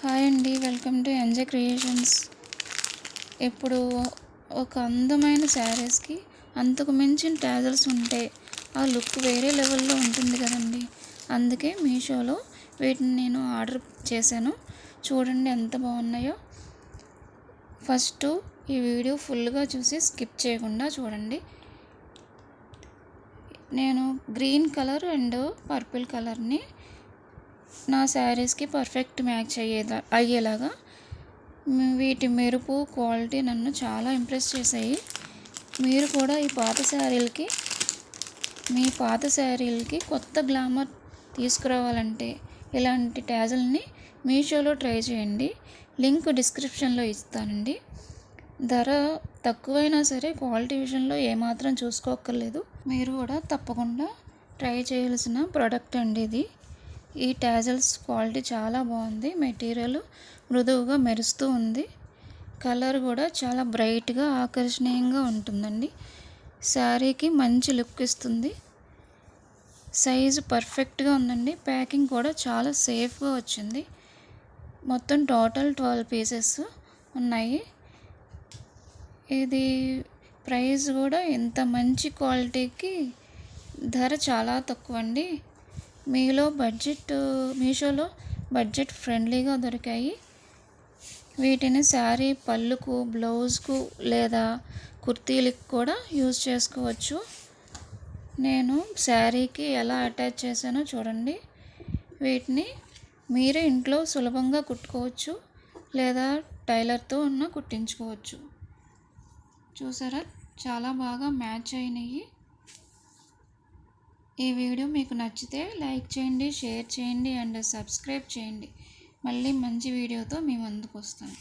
Hi అండి welcome to M J creations ఇప్పుడు ఒక అందమైన శారీస్కి అంతకు మించిన ట్యాజల్స్ ఉంటే ఆ లుక్ వేరే లెవెల్లో ఉంటుంది కదండి. అందుకే మీషోలో వీటిని నేను ఆర్డర్ చేశాను. చూడండి ఎంత బాగున్నాయో. ఫస్ట్ ఈ వీడియో ఫుల్గా చూసి స్కిప్ చేయకుండా చూడండి. నేను గ్రీన్ కలర్ అండ్ పర్పుల్ కలర్ని నా శారీస్కి పర్ఫెక్ట్ మ్యాచ్ అయ్యేదా అయ్యేలాగా వీటి మెరుపు క్వాలిటీ నన్ను చాలా ఇంప్రెస్ చేశాయి. మీరు కూడా ఈ పాత శారీలకి మీ పాత శారీలకి కొత్త గ్లామర్ తీసుకురావాలంటే ఇలాంటి ట్యాజల్ని మీషోలో ట్రై చేయండి. లింక్ డిస్క్రిప్షన్లో ఇస్తానండి. ధర తక్కువైనా సరే క్వాలిటీ విషయంలో ఏమాత్రం చూసుకోక్కర్లేదు. మీరు కూడా తప్పకుండా ట్రై చేయాల్సిన ప్రోడక్ట్ అండి ఇది. ఈ టాజల్స్ క్వాలిటీ చాలా బాగుంది. మెటీరియల్ మృదువుగా మెరుస్తూ ఉంది. కలర్ కూడా చాలా బ్రైట్గా ఆకర్షణీయంగా ఉంటుందండి. శారీకి మంచి లుక్ ఇస్తుంది. సైజు పర్ఫెక్ట్గా ఉందండి. ప్యాకింగ్ కూడా చాలా సేఫ్గా వచ్చింది. మొత్తం టోటల్ ట్వెల్వ్ పీసెస్ ఉన్నాయి. ఇది ప్రైస్ కూడా ఇంత మంచి క్వాలిటీకి ధర చాలా తక్కువ అండి మీలో బడ్జెట్ మీషోలో బడ్జెట్ ఫ్రెండ్లీగా దొరికాయి. వీటిని శారీ పళ్ళుకు బ్లౌజ్కు లేదా కుర్తీలకు కూడా యూజ్ చేసుకోవచ్చు. నేను శారీకి ఎలా అటాచ్ చేశానో చూడండి. వీటిని మీరే ఇంట్లో సులభంగా కుట్టుకోవచ్చు లేదా టైలర్తో ఉన్న కుట్టించుకోవచ్చు. చూసారా? చాలా బాగా మ్యాచ్ అయినాయి. ఈ వీడియో మీకు నచ్చితే లైక్ చేయండి షేర్ చేయండి అండ్ సబ్స్క్రైబ్ చేయండి. మళ్ళీ మంచి వీడియోతో మీ ముందుకు వస్తాను.